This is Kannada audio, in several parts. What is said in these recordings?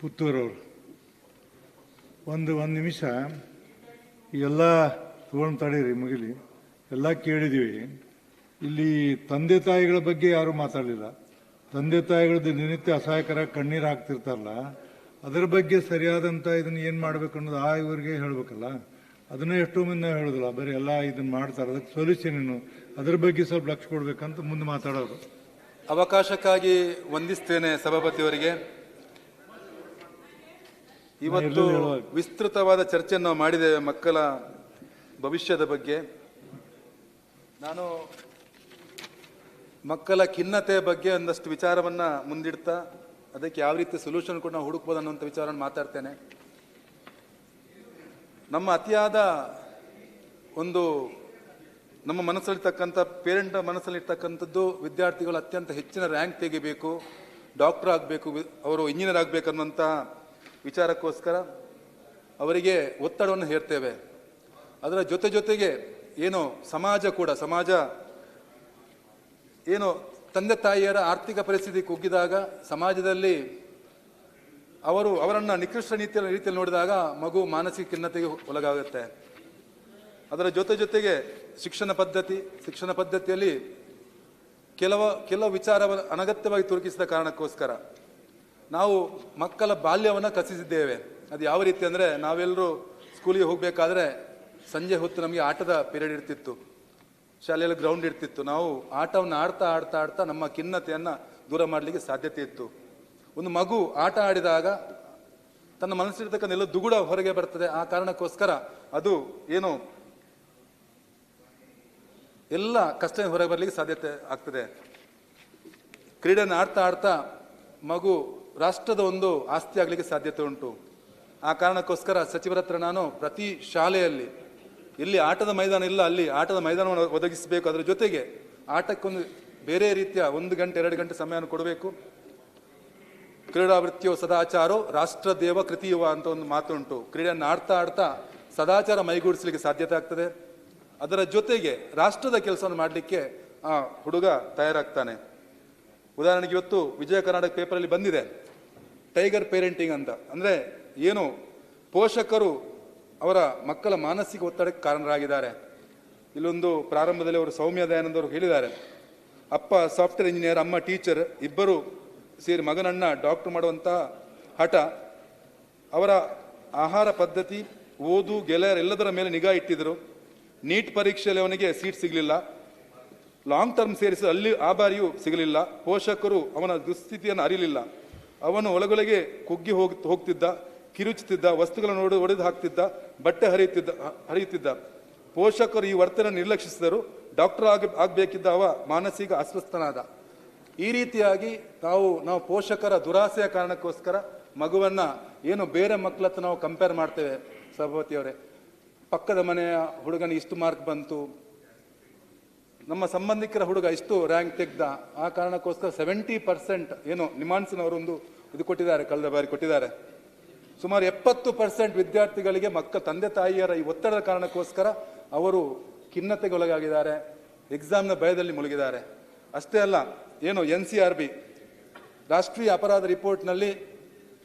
ಪುತ್ತೂರವರು. ಒಂದು ಒಂದು ನಿಮಿಷ ಎಲ್ಲ ತಗೊಂಡು ತಡೀರಿ, ಮುಗಿಲಿ. ಎಲ್ಲ ಕೇಳಿದ್ದೀವಿ ಇಲ್ಲಿ ತಂದೆ ತಾಯಿಗಳ ಬಗ್ಗೆ ಯಾರೂ ಮಾತಾಡಲಿಲ್ಲ. ತಂದೆ ತಾಯಿಗಳದ್ದು ದಿನನಿತ್ಯ ಅಸಹಾಯಕರ ಕಣ್ಣೀರು ಹಾಕ್ತಿರ್ತಾರಲ್ಲ, ಅದರ ಬಗ್ಗೆ ಸರಿಯಾದಂಥ ಇದನ್ನು ಏನು ಮಾಡಬೇಕು ಅನ್ನೋದು ಆ ಇವರಿಗೆ ಹೇಳಬೇಕಲ್ಲ. ಅದನ್ನ ಎಷ್ಟೋ ಮಂದಿ ನಾವು ಹೇಳೋದಿಲ್ಲ, ಬರೀ ಎಲ್ಲ ಇದನ್ನು ಮಾಡ್ತಾರೆ, ಅದಕ್ಕೆ ಸೊಲ್ಯೂಷನ್ ಏನು? ಅದ್ರ ಬಗ್ಗೆ ಸ್ವಲ್ಪ ಲಕ್ಷ ಕೊಡಬೇಕಂತ ಮುಂದೆ ಮಾತಾಡೋರು. ಅವಕಾಶಕ್ಕಾಗಿ ವಂದಿಸ್ತೇನೆ ಸಭಾಪತಿಯವರಿಗೆ. ಇವತ್ತು ವಿಸ್ತೃತವಾದ ಚರ್ಚೆಯನ್ನು ನಾವು ಮಾಡಿದ್ದೇವೆ ಮಕ್ಕಳ ಭವಿಷ್ಯದ ಬಗ್ಗೆ. ನಾನು ಮಕ್ಕಳ ಖಿನ್ನತೆ ಬಗ್ಗೆ ಒಂದಷ್ಟು ವಿಚಾರವನ್ನ ಮುಂದಿಡ್ತಾ ಅದಕ್ಕೆ ಯಾವ ರೀತಿ ಸೊಲ್ಯೂಷನ್ ಕೂಡ ನಾವು ಹುಡುಕ್ಬೋದು ಅನ್ನೋಂಥ ವಿಚಾರವನ್ನು ಮಾತಾಡ್ತೇನೆ. ನಮ್ಮ ಅತಿಯಾದ ಒಂದು ನಮ್ಮ ಮನಸ್ಸಲ್ಲಿರ್ತಕ್ಕಂಥ ಪೇರೆಂಟ್ ಮನಸ್ಸಲ್ಲಿರ್ತಕ್ಕಂಥದ್ದು ವಿದ್ಯಾರ್ಥಿಗಳು ಅತ್ಯಂತ ಹೆಚ್ಚಿನ ರ್ಯಾಂಕ್ ತೆಗಿಬೇಕು ಡಾಕ್ಟರ್ ಆಗಬೇಕು ಅವರು ಇಂಜಿನಿಯರ್ ಆಗಬೇಕು ಅನ್ನುವಂಥ ವಿಚಾರಕ್ಕೋಸ್ಕರ ಅವರಿಗೆ ಒತ್ತಡವನ್ನು ಹೇರ್ತೇವೆ. ಅದರ ಜೊತೆ ಜೊತೆಗೆ ಏನು ಸಮಾಜ ಕೂಡ, ಸಮಾಜ ಏನು ತಂದೆ ತಾಯಿಯರ ಆರ್ಥಿಕ ಪರಿಸ್ಥಿತಿ ಕುಗ್ಗಿದಾಗ, ಸಮಾಜದಲ್ಲಿ ಅವರು ಅವರನ್ನು ನಿಕೃಷ್ಟ ರೀತಿಯಲ್ಲಿ ರೀತಿಯಲ್ಲಿ ನೋಡಿದಾಗ ಮಗು ಮಾನಸಿಕ ಖಿನ್ನತೆಗೆ ಒಳಗಾಗುತ್ತೆ. ಅದರ ಜೊತೆ ಜೊತೆಗೆ ಶಿಕ್ಷಣ ಪದ್ಧತಿ, ಶಿಕ್ಷಣ ಪದ್ಧತಿಯಲ್ಲಿ ಕೆಲವು ಕೆಲವು ವಿಚಾರವನ್ನು ಅನಗತ್ಯವಾಗಿ ತುರುಕಿಸಿದ ಕಾರಣಕ್ಕೋಸ್ಕರ ನಾವು ಮಕ್ಕಳ ಬಾಲ್ಯವನ್ನು ಕಸಿಸಿದ್ದೇವೆ ಅದು ಯಾವ ರೀತಿ ಅಂದರೆ ನಾವೆಲ್ಲರೂ ಸ್ಕೂಲಿಗೆ ಹೋಗಬೇಕಾದ್ರೆ ಸಂಜೆ ಹೊತ್ತು ನಮಗೆ ಆಟದ ಪೀರಿಯಡ್ ಇರ್ತಿತ್ತು. ಶಾಲೆಯಲ್ಲಿ ಗ್ರೌಂಡ್ ಇರ್ತಿತ್ತು. ನಾವು ಆಟವನ್ನು ಆಡ್ತಾ ಆಡ್ತಾ ಆಡ್ತಾ ನಮ್ಮ ಖಿನ್ನತೆಯನ್ನು ದೂರ ಮಾಡಲಿಕ್ಕೆ ಸಾಧ್ಯತೆ ಇತ್ತು. ಒಂದು ಮಗು ಆಟ ಆಡಿದಾಗ ತನ್ನ ಮನಸ್ಸಿರ್ತಕ್ಕಂಥ ಎಲ್ಲ ದುಗುಡ ಹೊರಗೆ ಬರ್ತದೆ. ಆ ಕಾರಣಕ್ಕೋಸ್ಕರ ಅದು ಏನು ಎಲ್ಲ ಕಷ್ಟ ಹೊರಗೆ ಬರಲಿಕ್ಕೆ ಸಾಧ್ಯತೆ ಆಗ್ತದೆ. ಕ್ರೀಡೆಯನ್ನು ಆಡ್ತಾ ಆಡ್ತಾ ಮಗು ರಾಷ್ಟ್ರದ ಒಂದು ಆಸ್ತಿ ಆಗಲಿಕ್ಕೆ ಸಾಧ್ಯತೆ ಉಂಟು. ಆ ಕಾರಣಕ್ಕೋಸ್ಕರ ಸಚಿವರ ಹತ್ರ ನಾನು ಪ್ರತಿ ಶಾಲೆಯಲ್ಲಿ ಇಲ್ಲಿ ಆಟದ ಮೈದಾನ ಇಲ್ಲ, ಅಲ್ಲಿ ಆಟದ ಮೈದಾನವನ್ನು ಒದಗಿಸಬೇಕು. ಅದರ ಜೊತೆಗೆ ಆಟಕ್ಕೊಂದು ಬೇರೆ ರೀತಿಯ ಒಂದು ಗಂಟೆ, ಎರಡು ಗಂಟೆ ಸಮಯವನ್ನು ಕೊಡಬೇಕು. ಕ್ರೀಡಾವೃತ್ತಿಯೋ, ಸದಾಚಾರೋ, ರಾಷ್ಟ್ರ ದೇವ ಕೃತಿಯುವ ಅಂತ ಒಂದು ಮಾತು ಉಂಟು ಕ್ರೀಡೆಯನ್ನು ಆಡ್ತಾ ಆಡ್ತಾ ಸದಾಚಾರ ಮೈಗೂಡಿಸಲಿಕ್ಕೆ ಸಾಧ್ಯತೆ ಆಗ್ತದೆ. ಅದರ ಜೊತೆಗೆ ರಾಷ್ಟ್ರದ ಕೆಲಸವನ್ನು ಮಾಡಲಿಕ್ಕೆ ಆ ಹುಡುಗ ತಯಾರಾಗ್ತಾನೆ. ಉದಾಹರಣೆಗೆ ಇವತ್ತು ವಿಜಯ ಕರ್ನಾಟಕ ಪೇಪರಲ್ಲಿ ಬಂದಿದೆ. ಟೈಗರ್ ಪೇರೆಂಟಿಂಗ್ ಅಂತ. ಅಂದರೆ ಏನು? ಪೋಷಕರು ಅವರ ಮಕ್ಕಳ ಮಾನಸಿಕ ಒತ್ತಡಕ್ಕೆ ಕಾರಣರಾಗಿದ್ದಾರೆ. ಇಲ್ಲೊಂದು ಪ್ರಾರಂಭದಲ್ಲಿ ಅವರು ಸೌಮ್ಯ ದಯಾನಂದ್ ಅವರು ಹೇಳಿದ್ದಾರೆ. ಅಪ್ಪ ಸಾಫ್ಟ್ವೇರ್ ಇಂಜಿನಿಯರ್, ಅಮ್ಮ ಟೀಚರ್, ಇಬ್ಬರು ಸೇರಿ ಮಗನನ್ನ ಡಾಕ್ಟರ್ ಮಾಡುವಂಥ ಹಠ. ಅವರ ಆಹಾರ ಪದ್ಧತಿ, ಓದು ಗೆಳೆಯರ ಎಲ್ಲದರ ಮೇಲೆ ನಿಗಾ ಇಟ್ಟಿದ್ದರು ನೀಟ್ ಪರೀಕ್ಷೆಯಲ್ಲಿ ಅವನಿಗೆ ಸೀಟ್ ಸಿಗಲಿಲ್ಲ. ಲಾಂಗ್ ಟರ್ಮ್ ಸೇರಿಸಿ ಅಲ್ಲಿ ಆ ಬಾರಿಯೂ ಸಿಗಲಿಲ್ಲ. ಪೋಷಕರು ಅವನ ದುಸ್ಥಿತಿಯನ್ನು ಅರಿಲಿಲ್ಲ ಅವನು ಒಳಗೊಳಗೆ ಕುಗ್ಗಿ ಹೋಗ್, ಹೋಗ್ತಿದ್ದ, ಕಿರುಚುತ್ತಿದ್ದ ವಸ್ತುಗಳನ್ನು ನೋಡಿ, ಒಡೆದು ಹಾಕ್ತಿದ್ದ, ಬಟ್ಟೆ ಹರಿಯುತ್ತಿದ್ದ ಹರಿಯುತ್ತಿದ್ದ. ಪೋಷಕರು ಈ ವರ್ತನೆ ನಿರ್ಲಕ್ಷಿಸಿದರು. ಡಾಕ್ಟರ್ ಆಗ, ಆಗಬೇಕಿದ್ದ ಅವ ಮಾನಸಿಕ ಅಸ್ವಸ್ಥನಾದ. ಈ ರೀತಿಯಾಗಿ ನಾವು ನಾವು ಪೋಷಕರ ದುರಾಸೆಯ ಕಾರಣಕ್ಕೋಸ್ಕರ ಮಗುವನ್ನು ಏನು ಬೇರೆ ಮಕ್ಕಳ ಹತ್ರ ನಾವು ಕಂಪೇರ್ ಮಾಡ್ತೇವೆ. ಸಭಾಪತಿಯವರೇ, ಪಕ್ಕದ ಮನೆಯ ಹುಡುಗನ ಇಷ್ಟು ಮಾರ್ಕ್ ಬಂತು. ನಮ್ಮ ಸಂಬಂಧಿಕರ ಹುಡುಗ ಇಷ್ಟು ರ್ಯಾಂಕ್ ತೆಗ್ದ, ಆ ಕಾರಣಕ್ಕೋಸ್ಕರ ಸೆವೆಂಟಿ ಪರ್ಸೆಂಟ್ ಏನು ನಿಮಾನ್ಸ್ನವರೊಂದು ಇದು ಕೊಟ್ಟಿದ್ದಾರೆ, ಕಳೆದ ಬಾರಿ ಕೊಟ್ಟಿದ್ದಾರೆ. ಸುಮಾರು ಎಪ್ಪತ್ತು ಪರ್ಸೆಂಟ್ ವಿದ್ಯಾರ್ಥಿಗಳಿಗೆ ಮಕ್ಕ ತಂದೆ ತಾಯಿಯರ ಈ ಒತ್ತಡದ ಕಾರಣಕ್ಕೋಸ್ಕರ ಅವರು ಖಿನ್ನತೆಗೊಳಗಾಗಿದ್ದಾರೆ ಎಕ್ಸಾಮ್ನ ಭಯದಲ್ಲಿ ಮುಳುಗಿದ್ದಾರೆ. ಅಷ್ಟೇ ಅಲ್ಲ, ಏನು ಎನ್ ಸಿ ಆರ್ ಬಿ, ರಾಷ್ಟ್ರೀಯ ಅಪರಾಧ ರಿಪೋರ್ಟ್ನಲ್ಲಿ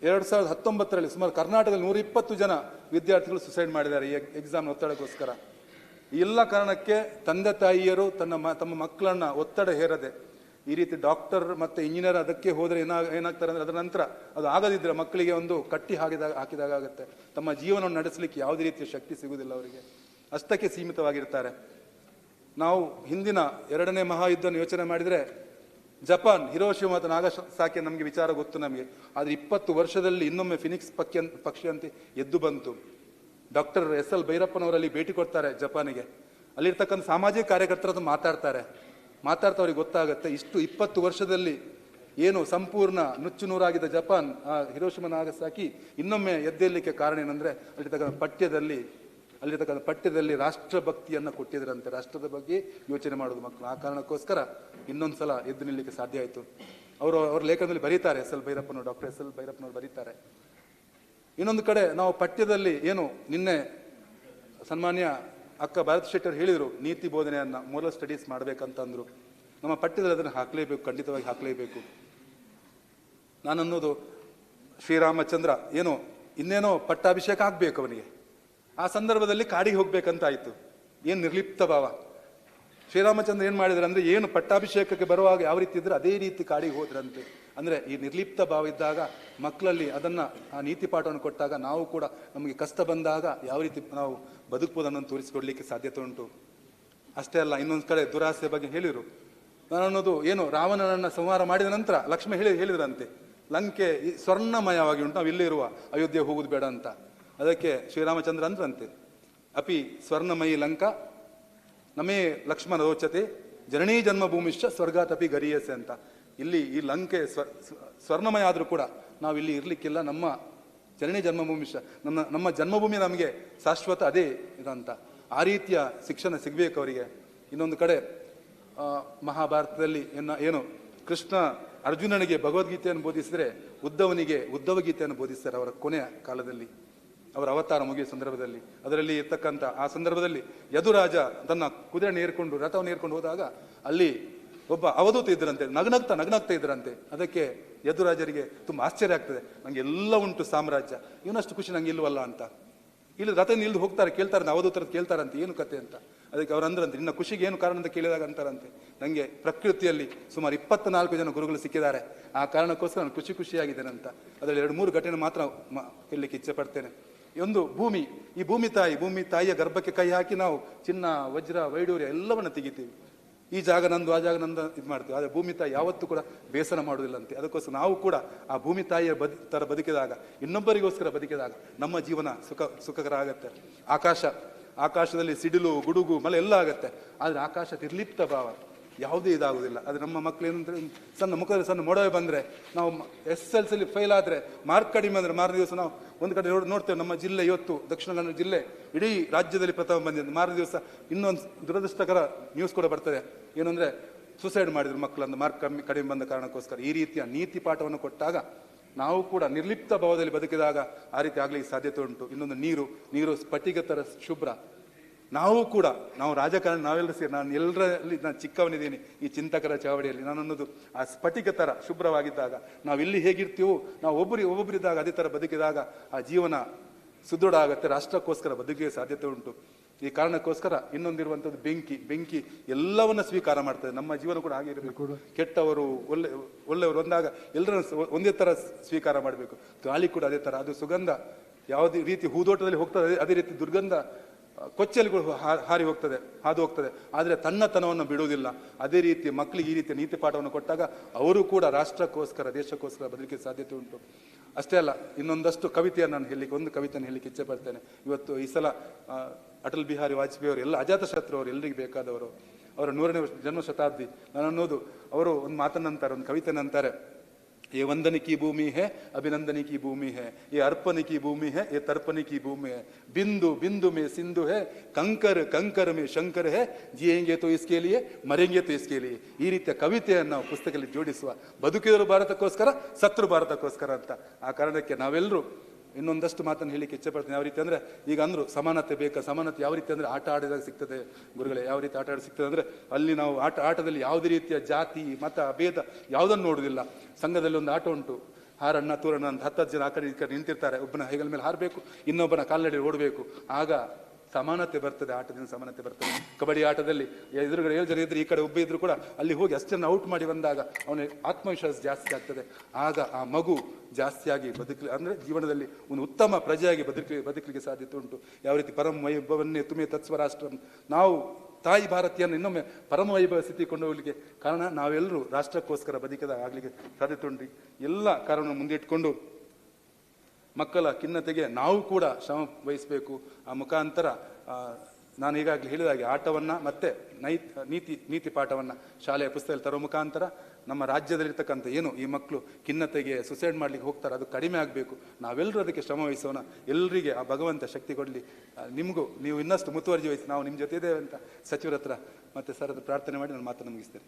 ಎರಡು ಸಾವಿರದ ಹತ್ತೊಂಬತ್ತರಲ್ಲಿ ಸುಮಾರು ಕರ್ನಾಟಕದಲ್ಲಿ ನೂರ ಇಪ್ಪತ್ತು ಜನ ವಿದ್ಯಾರ್ಥಿಗಳು ಸುಸೈಡ್ ಮಾಡಿದ್ದಾರೆ ಈ ಎಕ್ಸಾಮ್ ಒತ್ತಡಕ್ಕೋಸ್ಕರ. ಎಲ್ಲ ಕಾರಣಕ್ಕೆ ತಂದೆ ತಾಯಿಯರು ತನ್ನ ತಮ್ಮ ಮಕ್ಕಳನ್ನ ಒತ್ತಡ ಹೇರದೆ ಈ ರೀತಿ ಡಾಕ್ಟರ್ ಮತ್ತೆ ಇಂಜಿನಿಯರ್ ಅದಕ್ಕೆ ಹೋದರೆ ಏನ, ಏನಾಗ್ತಾರೆ ಅಂದ್ರೆ ಅದರ ನಂತರ ಅದು ಆಗದಿದ್ದರೆ ಮಕ್ಕಳಿಗೆ ಒಂದು ಕಟ್ಟಿ ಹಾಕಿದಾಗ ಹಾಕಿದಾಗ ಆಗುತ್ತೆ. ತಮ್ಮ ಜೀವನವನ್ನು ನಡೆಸಲಿಕ್ಕೆ ಯಾವುದೇ ರೀತಿಯ ಶಕ್ತಿ ಸಿಗುವುದಿಲ್ಲ ಅವರಿಗೆ. ಅಷ್ಟಕ್ಕೆ ಸೀಮಿತವಾಗಿರ್ತಾರೆ. ನಾವು ಹಿಂದಿನ ಎರಡನೇ ಮಹಾಯುದ್ಧವನ್ನು ಯೋಚನೆ ಮಾಡಿದರೆ ಜಪಾನ್ ಹಿರೋಶಿ ಮತ್ತು ನಾಗಸಾಕಿ ನಮಗೆ ವಿಚಾರ ಗೊತ್ತು ನಮಗೆ. ಆದರೆ ಇಪ್ಪತ್ತು ವರ್ಷದಲ್ಲಿ ಇನ್ನೊಮ್ಮೆ ಫಿನಿಕ್ಸ್ ಪಕ್ಷಿ ಪಕ್ಷಿ ಅಂತ ಎದ್ದು ಬಂತು. ಡಾಕ್ಟರ್ ಎಸ್ ಎಲ್ ಭೈರಪ್ಪನವರಲ್ಲಿ ಭೇಟಿ ಕೊಡ್ತಾರೆ ಜಪಾನಿಗೆ. ಅಲ್ಲಿರ್ತಕ್ಕಂಥ ಸಾಮಾಜಿಕ ಕಾರ್ಯಕರ್ತರ ಮಾತಾಡ್ತಾರೆ. ಮಾತಾಡ್ತಾ ಅವ್ರಿಗೆ ಗೊತ್ತಾಗುತ್ತೆ ಇಷ್ಟು ಇಪ್ಪತ್ತು ವರ್ಷದಲ್ಲಿ ಏನು ಸಂಪೂರ್ಣ ನುಚ್ಚು ನೂರಾಗಿದ್ದ ಜಪಾನ್, ಆ ಹಿರೋಶಿಮ ನಾಗಸಾಕಿ ಇನ್ನೊಮ್ಮೆ ಎದ್ದೇಳಲಿಕ್ಕೆ ಕಾರಣ ಏನಂದ್ರೆ ಅಲ್ಲಿರ್ತಕ್ಕಂಥ ಪಠ್ಯದಲ್ಲಿ ಅಲ್ಲಿರ್ತಕ್ಕಂಥ ಪಠ್ಯದಲ್ಲಿ ರಾಷ್ಟ್ರಭಕ್ತಿಯನ್ನು ಕೊಟ್ಟಿದ್ರಂತೆ. ರಾಷ್ಟ್ರದ ಬಗ್ಗೆ ಯೋಚನೆ ಮಾಡೋದು ಮಕ್ಕಳು. ಆ ಕಾರಣಕ್ಕೋಸ್ಕರ ಇನ್ನೊಂದು ಸಲ ಎದ್ದು ನಿಲ್ಲಲಿಕ್ಕೆ ಸಾಧ್ಯ ಆಯಿತು. ಅವರು, ಅವರ ಲೇಖನದಲ್ಲಿ ಬರೀತಾರೆ ಎಸ್ ಎಲ್ ಭೈರಪ್ಪನವರು, ಡಾಕ್ಟರ್ ಎಸ್ ಎಲ್ ಭೈರಪ್ಪನವರು ಬರೀತಾರೆ. ಇನ್ನೊಂದು ಕಡೆ ನಾವು ಪಠ್ಯದಲ್ಲಿ ಏನು ನಿನ್ನೆ ಸನ್ಮಾನ್ಯ ಅಕ್ಕ ಭಾರತ್ ಶೆಟ್ಟರ್ ಹೇಳಿದರು, ನೀತಿ ಬೋಧನೆಯನ್ನು ಮೋರಲ್ ಸ್ಟಡೀಸ್ ಮಾಡಬೇಕಂತ ಅಂದ್ರು ನಮ್ಮ ಪಠ್ಯದಲ್ಲಿ ಅದನ್ನು ಹಾಕಲೇಬೇಕು, ಖಂಡಿತವಾಗಿ ಹಾಕಲೇಬೇಕು. ನಾನು ಅನ್ನೋದು ಶ್ರೀರಾಮಚಂದ್ರ, ಏನೋ, ಇನ್ನೇನೋ ಪಟ್ಟಾಭಿಷೇಕ ಆಗಬೇಕು ಅವನಿಗೆ. ಆ ಸಂದರ್ಭದಲ್ಲಿ ಕಾಡಿಗೆ ಹೋಗ್ಬೇಕಂತಾಯಿತು. ಏನು ನಿರ್ಲಿಪ್ತ ಭಾವ. ಶ್ರೀರಾಮಚಂದ್ರ ಏನು ಮಾಡಿದ್ರು ಅಂದ್ರೆ ಏನು ಪಟ್ಟಾಭಿಷೇಕಕ್ಕೆ ಬರುವಾಗ ಯಾವ ರೀತಿ ಇದ್ರೆ ಅದೇ ರೀತಿ ಕಾಡಿಗೆ ಹೋದ್ರಂತೆ. ಅಂದ್ರೆ ಈ ನಿರ್ಲಿಪ್ತ ಭಾವ ಇದ್ದಾಗ ಮಕ್ಕಳಲ್ಲಿ ಅದನ್ನು ಆ ನೀತಿ ಪಾಠವನ್ನು ಕೊಟ್ಟಾಗ ನಾವು ಕೂಡ ನಮಗೆ ಕಷ್ಟ ಬಂದಾಗ ಯಾವ ರೀತಿ ನಾವು ಬದುಕ್ಬೋದು ಅನ್ನೋದು ತೋರಿಸಿಕೊಡ್ಲಿಕ್ಕೆ ಸಾಧ್ಯತೆ ಉಂಟು? ಅಷ್ಟೇ ಅಲ್ಲ, ಇನ್ನೊಂದು ಕಡೆ ದುರಾಸೆ ಬಗ್ಗೆ ಹೇಳಿರು. ನಾನು ಅನ್ನೋದು ಏನು, ರಾವಣನನ್ನು ಸಂಹಾರ ಮಾಡಿದ ನಂತರ ಲಕ್ಷ್ಮಿ ಹೇಳಿ, ಹೇಳಿದ್ರಂತೆ, ಲಂಕೆ ಸ್ವರ್ಣಮಯವಾಗಿ ಉಂಟು, ನಾವು ಇಲ್ಲೇ ಇರುವ ಅಯೋಧ್ಯೆ ಹೋಗುದು ಬೇಡ ಅಂತ. ಅದಕ್ಕೆ ಶ್ರೀರಾಮಚಂದ್ರ ಅಂದ್ರಂತೆ, ಅಪಿ ಸ್ವರ್ಣಮಯಿ ಲಂಕಾ, ನಮೇ ಲಕ್ಷ್ಮಣ ರೋಚತೆ ಜನನೀ ಜನ್ಮಭೂಮಿಶ್ಚ ಸ್ವರ್ಗಾತಪಿ ಗರಿಯಸೆ ಅಂತ. ಇಲ್ಲಿ ಈ ಲಂಕೆ ಸ್ವ ಸ್ವ- ಸ್ವರ್ಣಮಯ ಆದರೂ ಕೂಡ ನಾವು ಇಲ್ಲಿ ಇರಲಿಕ್ಕಿಲ್ಲ. ನಮ್ಮ ಜನನಿ ಜನ್ಮಭೂಮಿ ನಮ್ಮ ನಮ್ಮ ಜನ್ಮಭೂಮಿ ನಮಗೆ ಶಾಶ್ವತ ಅದೇ ಇದಂತ ಆ ರೀತಿಯ ಶಿಕ್ಷಣ ಸಿಗಬೇಕು ಅವರಿಗೆ. ಇನ್ನೊಂದು ಕಡೆ ಮಹಾಭಾರತದಲ್ಲಿ ಏನ ಏನು, ಕೃಷ್ಣ ಅರ್ಜುನನಿಗೆ ಭಗವದ್ಗೀತೆಯನ್ನು ಬೋಧಿಸಿದರೆ ಉದ್ದವನಿಗೆ ಉದ್ದವ ಗೀತೆಯನ್ನು ಬೋಧಿಸ್ತಾರೆ ಅವರ ಕೊನೆಯ ಕಾಲದಲ್ಲಿ, ಅವರ ಅವತಾರ ಮುಗಿಯುವ ಸಂದರ್ಭದಲ್ಲಿ. ಅದರಲ್ಲಿ ಇರ್ತಕ್ಕಂಥ ಆ ಸಂದರ್ಭದಲ್ಲಿ ಯದುರಾಜ ತನ್ನ ಕುದುರೆ ನೇರ್ಕೊಂಡು, ರಥವನ್ನು ನೇರ್ಕೊಂಡು ಹೋದಾಗ ಅಲ್ಲಿ ಒಬ್ಬ ಅವಧೂತ ಇದ್ರಂತೆ, ನಗನಗ್ತಾ ನಗನಗ್ತಾ ಇದ್ರಂತೆ. ಅದಕ್ಕೆ ಯದುರಾಜರಿಗೆ ತುಂಬ ಆಶ್ಚರ್ಯ ಆಗ್ತದೆ. ನಂಗೆ ಎಲ್ಲ ಉಂಟು ಸಾಮ್ರಾಜ್ಯ. ಇವನಷ್ಟು ಖುಷಿ ನಂಗೆ ಇಲ್ವಲ್ಲ ಅಂತ. ಇಲ್ಲಿ ರಥ ನಿಲ್ದು ಹೋಗ್ತಾರೆ, ಕೇಳ್ತಾರೆ ಅವಧೂತರ ಕೇಳ್ತಾರಂತೆ, ಏನು ಕತೆ ಅಂತ. ಅದಕ್ಕೆ ಅವ್ರು ಅಂದ್ರಂತೆ, ನಿನ್ನ ಖುಷಿಗೆ ಏನು ಕಾರಣ ಅಂತ ಕೇಳಿದಾಗ ಅಂತಾರಂತೆ. ನನಗೆ ಪ್ರಕೃತಿಯಲ್ಲಿ ಸುಮಾರು ಇಪ್ಪತ್ನಾಲ್ಕು ಜನ ಗುರುಗಳು ಸಿಕ್ಕಿದ್ದಾರೆ. ಆ ಕಾರಣಕ್ಕೋಸ್ಕರ ನಾನು ಖುಷಿ ಖುಷಿಯಾಗಿದ್ದೇನೆ ಅಂತ. ಅದರಲ್ಲಿ ಎರಡು ಮೂರು ಘಟನೆ ಮಾತ್ರ ಹೇಳಲಿಕ್ಕೆ ಇಚ್ಛೆ ಪಡ್ತೇನೆ. ಒಂದು ಭೂಮಿ, ಈ ಭೂಮಿ ತಾಯಿ, ಭೂಮಿ ತಾಯಿಯ ಗರ್ಭಕ್ಕೆ ಕೈ ಹಾಕಿ ನಾವು ಚಿನ್ನ, ವಜ್ರ, ವೈಡೂರ್ಯ ಎಲ್ಲವನ್ನ ತೆಗಿತೀವಿ. ಈ ಜಾಗ ನಂದು, ಆ ಜಾಗ ನಂದು ಇದು ಮಾಡ್ತೀವಿ ಆದರೆ ಭೂಮಿ ತಾಯಿ ಯಾವತ್ತೂ ಕೂಡ ಬೇಸರ ಮಾಡುವುದಿಲ್ಲಂತೆ. ಅದಕ್ಕೋಸ್ಕರ ನಾವು ಕೂಡ ಆ ಭೂಮಿ ತಾಯಿಯ ಬದಿ, ತರ ಬದುಕಿದಾಗ, ಇನ್ನೊಬ್ಬರಿಗೋಸ್ಕರ ಬದುಕಿದಾಗ ನಮ್ಮ ಜೀವನ ಸುಖ ಸುಖಕರ ಆಗತ್ತೆ ಆಕಾಶ, ಆಕಾಶದಲ್ಲಿ ಸಿಡಿಲು, ಗುಡುಗು ಮಳೆ ಎಲ್ಲ ಆಗತ್ತೆ. ಆದರೆ ಆಕಾಶ ನಿರ್ಲಿಪ್ತ ಭಾವ ಯಾವುದೇ ಇದಾಗೋದಿಲ್ಲ ಅದು ನಮ್ಮ ಮಕ್ಕಳು ಏನಂದ್ರೆ, ಸಣ್ಣ ಮುಖದಲ್ಲಿ ಸಣ್ಣ ಮೊಡವೆ ಬಂದರೆ, ನಾವು ಎಸ್ ಎಲ್ ಸಿಲಿ ಫೇಲ್ ಆದರೆ ಮಾರ್ಕ್ ಕಡಿಮೆ ಅಂದರೆ ಮಾರನೇ ದಿವಸ ನಾವು ಒಂದು ಕಡೆ ನೋಡ್, ನೋಡ್ತೇವೆ. ನಮ್ಮ ಜಿಲ್ಲೆ ಇವತ್ತು, ದಕ್ಷಿಣ ಕನ್ನಡ ಜಿಲ್ಲೆ, ಇಡೀ ರಾಜ್ಯದಲ್ಲಿ ಪ್ರಥಮ ಬಂದಿದೆ. ಮಾರನೇ ದಿವಸ ಇನ್ನೊಂದು ದುರದೃಷ್ಟಕರ ನ್ಯೂಸ್ ಕೂಡ ಬರ್ತದೆ. ಏನಂದ್ರೆ ಸುಸೈಡ್ ಮಾಡಿದ್ರು ಮಕ್ಕಳನ್ನು ಮಾರ್ಕ್ ಕಮ್ಮಿ, ಕಡಿಮೆ ಬಂದ ಕಾರಣಕ್ಕೋಸ್ಕರ. ಈ ರೀತಿಯ ನೀತಿ ಪಾಠವನ್ನು ಕೊಟ್ಟಾಗ ನಾವು ಕೂಡ ನಿರ್ಲಿಪ್ತ ಭಾವದಲ್ಲಿ ಬದುಕಿದಾಗ ಆ ರೀತಿ ಆಗಲಿಕ್ಕೆ ಸಾಧ್ಯತೆ ಉಂಟು. ಇನ್ನೊಂದು ನೀರು ನೀರು ಸ್ಫಟಿಕ ಶುಭ್ರ. ನಾವು ಕೂಡ ನಾವು ರಾಜಕಾರಣ ನಾವೆಲ್ಲರೂ ಸೇರಿ ನಾನು ಎಲ್ಲರಲ್ಲಿ ನಾನು ಚಿಕ್ಕವನಿದ್ದೀನಿ ಈ ಚಿಂತಕರ ಚಾವಡಿಯಲ್ಲಿ ನಾನು ಅನ್ನೋದು ಆ ಸ್ಫಟಿಕ ತರ ಶುಭ್ರವಾಗಿದ್ದಾಗ ನಾವು ಇಲ್ಲಿ ಹೇಗಿರ್ತೀವೋ ನಾವು ಒಬ್ಬರಿ ಒಬ್ಬೊಬ್ಬರಿದ್ದಾಗ ಅದೇ ಥರ ಬದುಕಿದಾಗ ಆ ಜೀವನ ಸುದೃಢ ಆಗುತ್ತೆ ರಾಷ್ಟ್ರಕ್ಕೋಸ್ಕರ ಬದುಕಿಗೆ ಸಾಧ್ಯತೆ ಉಂಟು. ಈ ಕಾರಣಕ್ಕೋಸ್ಕರ ಇನ್ನೊಂದಿರುವಂಥದ್ದು ಬೆಂಕಿ ಬೆಂಕಿ ಎಲ್ಲವನ್ನ ಸ್ವೀಕಾರ ಮಾಡ್ತದೆ. ನಮ್ಮ ಜೀವನ ಕೂಡ ಹಾಗೆ ಇರಬೇಕು. ಕೆಟ್ಟವರು ಒಳ್ಳೆ ಒಳ್ಳೆಯವರು ಒಂದಾಗ ಎಲ್ಲರನ್ನು ಒಂದೇ ಥರ ಸ್ವೀಕಾರ ಮಾಡಬೇಕು. ಗಾಳಿ ಕೂಡ ಅದೇ ಥರ ಅದು ಸುಗಂಧ ಯಾವುದೇ ರೀತಿ ಹೂದೋಟದಲ್ಲಿ ಹೋಗ್ತದೆ ಅದೇ- ರೀತಿ ದುರ್ಗಂಧ ಕೊಚ್ಚಲಿಗಳು ಹಾರಿ ಹೋಗ್ತದೆ, ಹಾದು ಹೋಗ್ತದೆ. ಆದರೆ ತನ್ನತನವನ್ನು ಬಿಡುವುದಿಲ್ಲ. ಅದೇ ರೀತಿ ಮಕ್ಕಳಿಗೆ ಈ ರೀತಿ ನೀತಿ ಪಾಠವನ್ನು ಕೊಟ್ಟಾಗ ಅವರು ಕೂಡ ರಾಷ್ಟ್ರಕ್ಕೋಸ್ಕರ, ದೇಶಕ್ಕೋಸ್ಕರ ಬದಲಿಕೆ ಸಾಧ್ಯತೆ ಉಂಟು. ಅಷ್ಟೇ ಅಲ್ಲ, ಇನ್ನೊಂದಷ್ಟು ಕವಿತೆಯನ್ನು ನಾನು ಹೇಳಲಿಕ್ಕೆ, ಒಂದು ಕವಿತೆಯನ್ನು ಹೇಳಲಿಕ್ಕೆ ಇಚ್ಛೆ ಪಡ್ತೇನೆ. ಇವತ್ತು ಈ ಸಲ ಅಟಲ್ ಬಿಹಾರಿ ವಾಜಪೇಯಿ ಅವರು, ಎಲ್ಲ ಅಜಾತಶತ್ರು ಅವರು ಎಲ್ಲರಿಗೂ ಬೇಕಾದವರು, ಅವರ ನೂರನೇ ವರ್ಷ, ಜನ್ಮ ಶತಾಬ್ದಿ. ನಾನು ಅನ್ನೋದು ಅವರು ಒಂದು ಮಾತನ್ನಂತಾರೆ, ಒಂದು ಕವಿತೆನಂತಾರೆ ये वंदन की भूमि है अभिनंदन की भूमि है ये अर्पण की भूमि है ये तर्पण की भूमि है बिंदु बिंदु में सिंधु है कंकर कंकर में शंकर है जिएंगे तो इसके लिए ಮರೆಂಗೆ तो इसके लिए ಈ ರೀತಿಯ ಕವಿತೆಯನ್ನು ನಾವು ಪುಸ್ತಕದಲ್ಲಿ ಜೋಡಿಸುವ ಬದುಕಿದರು ಭಾರತಕ್ಕೋಸ್ಕರ ಸತ್ರು ಭಾರತಕ್ಕೋಸ್ಕರ ಅಂತ ಆ ಕಾರಣಕ್ಕೆ ನಾವೆಲ್ಲರೂ ಇನ್ನೊಂದಷ್ಟು ಮಾತನ್ನು ಹೇಳಿಕ್ಕೆ ಇಚ್ಛೆ ಪಡ್ತೀನಿ ಯಾವ ರೀತಿ ಅಂದರೆ, ಈಗ ಅಂದರು, ಸಮಾನತೆ ಬೇಕಾ? ಸಮಾನತೆ ಯಾವ ರೀತಿ ಅಂದರೆ, ಆಟ ಆಡಿದಾಗ ಸಿಗ್ತದೆ. ಗುರುಗಳೇ, ಯಾವ ರೀತಿ ಆಟ ಆಡಿ ಸಿಗ್ತದೆ ಅಂದರೆ, ಅಲ್ಲಿ ನಾವು ಆಟ, ಆಟದಲ್ಲಿ ಯಾವುದೇ ರೀತಿಯ ಜಾತಿ, ಮತ, ಭೇದ ಯಾವುದನ್ನು ನೋಡುವುದಿಲ್ಲ. ಸಂಘದಲ್ಲಿ ಒಂದು ಆಟ ಉಂಟು. ಹಾರಣ್ಣ, ತೂರಣ್ಣ ಅಂತ ಹತ್ತು ಜನ ಆ ಕಡೆ ಈ ಕಡೆ ನಿಂತಿರ್ತಾರೆ. ಒಬ್ಬನ ಹೆಗಲ ಮೇಲೆ ಹಾರಬೇಕು, ಇನ್ನೊಬ್ಬನ ಕಾಲ್ನಡಿ ಓಡಬೇಕು. ಆಗ ಸಮಾನತೆ ಬರ್ತದೆ, ಆಟದಿಂದ ಸಮಾನತೆ ಬರ್ತದೆ. ಕಬಡ್ಡಿ ಆಟದಲ್ಲಿ ಎದುರುಗಡೆ ಏಳು ಜನ ಇದ್ರೆ ಈ ಕಡೆ ಒಬ್ಬ ಇದ್ರು ಕೂಡ ಅಲ್ಲಿ ಹೋಗಿ ಅಷ್ಟನ್ನು ಔಟ್ ಮಾಡಿ ಬಂದಾಗ ಅವನ ಆತ್ಮವಿಶ್ವಾಸ ಜಾಸ್ತಿ ಆಗ್ತದೆ. ಆಗ ಆ ಮಗು ಜಾಸ್ತಿಯಾಗಿ ಬದುಕಲಿ, ಅಂದರೆ ಜೀವನದಲ್ಲಿ ಒಂದು ಉತ್ತಮ ಪ್ರಜೆಯಾಗಿ ಬದುಕಲಿ, ಬದುಕಲಿಕ್ಕೆ ಸಾಧ್ಯತೆ ಉಂಟು. ಯಾವ ರೀತಿ ಪರಮ ವೈಭವನ್ನೇ ತುಮೆ ತತ್ವ ರಾಷ್ಟ್ರ. ನಾವು ತಾಯಿ ಭಾರತೀಯನ್ನು ಇನ್ನೊಮ್ಮೆ ಪರಮ ವೈಭವ ಸ್ಥಿತಿ ಕೊಂಡು ಹೋಗ್ಲಿಕ್ಕೆ ಕಾರಣ ನಾವೆಲ್ಲರೂ ರಾಷ್ಟ್ರಕ್ಕೋಸ್ಕರ ಬದುಕಿದಾಗ ಆಗಲಿಕ್ಕೆ ಸಾಧ್ಯತೆ ಉಂಟು. ಎಲ್ಲ ಕಾರಣ ಮುಂದಿಟ್ಕೊಂಡು ಮಕ್ಕಳ ಖಿನ್ನತೆಗೆ ನಾವು ಕೂಡ ಶ್ರಮ ವಹಿಸಬೇಕು. ಆ ಮುಖಾಂತರ ನಾನು ಈಗಾಗಲೇ ಹೇಳಿದ ಹಾಗೆ ಮತ್ತು ಮತ್ತೆ ನೈ ನೀತಿ ನೀತಿ ಪಾಠವನ್ನು ಶಾಲೆಯ ಪುಸ್ತಕದಲ್ಲಿ ತರೋ ಮುಖಾಂತರ ನಮ್ಮ ರಾಜ್ಯದಲ್ಲಿರ್ತಕ್ಕಂಥ ಏನು ಈ ಮಕ್ಕಳು ಖಿನ್ನತೆಗೆ ಸುಸೈಡ್ ಮಾಡ್ಲಿಕ್ಕೆ ಹೋಗ್ತಾರೆ ಅದು ಕಡಿಮೆ ಆಗಬೇಕು. ನಾವೆಲ್ಲರೂ ಅದಕ್ಕೆ ಶ್ರಮ ವಹಿಸೋಣ. ಎಲ್ಲರಿಗೆ ಆ ಭಗವಂತ ಶಕ್ತಿ ಕೊಡಲಿ. ನಿಮಗೂ, ನೀವು ಇನ್ನಷ್ಟು ಮುತುವರ್ಜಿ ವಹಿಸಿ ನಾವು ನಿಮ್ಮ ಜೊತೆ ಇದ್ದೇವೆ ಅಂತ ಸಚಿವರ ಹತ್ರ ಮತ್ತು ಸರ್ ಪ್ರಾರ್ಥನೆ ಮಾಡಿ ನಾನು ಮಾತನ್ನು ಮುಗಿಸ್ತೇನೆ.